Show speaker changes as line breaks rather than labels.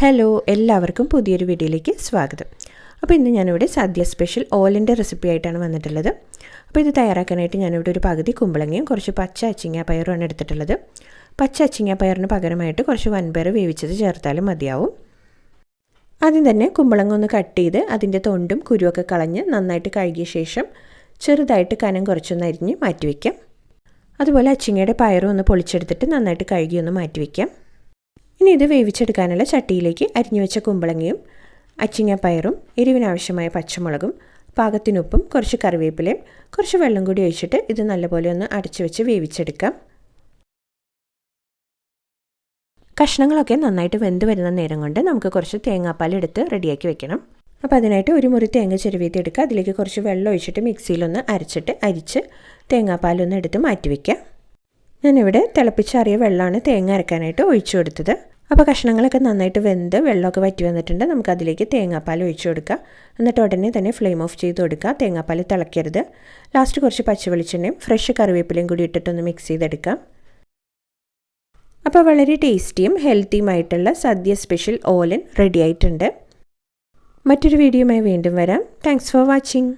Hello എല്ലാവർക്കും പുതിയൊരു വീഡിയോയിലേക്ക് സ്വാഗതം. അപ്പോൾ ഇന്ന് ഞാനിവിടെ സദ്യ സ്പെഷ്യൽ ഓലിന്റെ റെസിപ്പി ആയിട്ടാണ് വന്നിട്ടുള്ളത്. അപ്പോൾ ഇത് തയ്യാറാക്കാനായിട്ട് ഞാനിവിടെ ഒരു പകുതി കുമ്പളങ്ങയും കുറച്ച് പച്ച അച്ചിങ്ങ പയറുമാണ് എടുത്തിട്ടുള്ളത്. പച്ച അച്ചിങ്ങ പയറിന് പകരമായിട്ട് കുറച്ച് വൻപയർ വേവിച്ചത് ചേർത്താലും മതിയാവും. ആദ്യം തന്നെ കുമ്പളങ്ങ ഒന്ന് കട്ട് ചെയ്ത് അതിന്റെ തൊണ്ടും കുരുവൊക്കെ കളഞ്ഞ് നന്നായിട്ട് കഴുകിയ ശേഷം ചെറുതായിട്ട് കനം കുറച്ചൊന്ന് അരിഞ്ഞ് മാറ്റിവെക്കാം. അതുപോലെ അച്ചിങ്ങയുടെ പയറും ഒന്ന് പൊളിച്ചെടുത്തിട്ട് നന്നായിട്ട് കഴുകി ഒന്ന് മാറ്റിവെക്കാം. ഇനി ഇത് വേവിച്ചെടുക്കാനുള്ള ചട്ടിയിലേക്ക് അരിഞ്ഞു വെച്ച കുമ്പളങ്ങയും അച്ചിങ്ങപ്പയറും എരിവിനാവശ്യമായ പച്ചമുളകും പാകത്തിനുപ്പും കുറച്ച് കറിവേപ്പിലയും കുറച്ച് വെള്ളം കൂടി ഒഴിച്ചിട്ട് ഇത് നല്ലപോലെ ഒന്ന് അടച്ചു വെച്ച് വേവിച്ചെടുക്കാം. കഷ്ണങ്ങളൊക്കെ നന്നായിട്ട് വെന്ത് വരുന്ന നേരം കൊണ്ട് നമുക്ക് കുറച്ച് തേങ്ങാപ്പാൽ എടുത്ത് റെഡിയാക്കി വെക്കണം. അപ്പോൾ അതിനായിട്ട് ഒരു മുറി തേങ്ങ ചെരുവീത്തി എടുക്കുക അതിലേക്ക് കുറച്ച് വെള്ളം ഒഴിച്ചിട്ട് മിക്സിയിലൊന്ന് അരച്ചിട്ട് അരിച്ച് തേങ്ങാപ്പാലൊന്ന് എടുത്ത് മാറ്റി വയ്ക്കാം ഞാനിവിടെ തിളപ്പിച്ചാറിയ വെള്ളമാണ് തേങ്ങ അരക്കാനായിട്ട് ഒഴിച്ചു കൊടുത്തത്. അപ്പോൾ കഷ്ണങ്ങളൊക്കെ നന്നായിട്ട് വെന്ത് വെള്ളമൊക്കെ വറ്റി വന്നിട്ടുണ്ട്. നമുക്ക് അതിലേക്ക് തേങ്ങാപ്പാൽ ഒഴിച്ചു കൊടുക്കുക എന്നിട്ട് ഉടനെ തന്നെ ഫ്ലെയിം ഓഫ് ചെയ്ത് കൊടുക്കുക. തേങ്ങാപ്പാൽ തിളക്കരുത് ലാസ്റ്റ് കുറച്ച് പച്ച വെളിച്ചെണ്ണയും ഫ്രഷ് കറിവേപ്പിലയും കൂടി ഇട്ടിട്ടൊന്ന് മിക്സ് ചെയ്തെടുക്കാം. അപ്പോൾ വളരെ ടേസ്റ്റിയും ഹെൽത്തിയുമായിട്ടുള്ള സദ്യ സ്പെഷ്യൽ ഓലൻ റെഡി ആയിട്ടുണ്ട്. മറ്റൊരു വീഡിയോയുമായി വീണ്ടും വരാം. Thanks for watching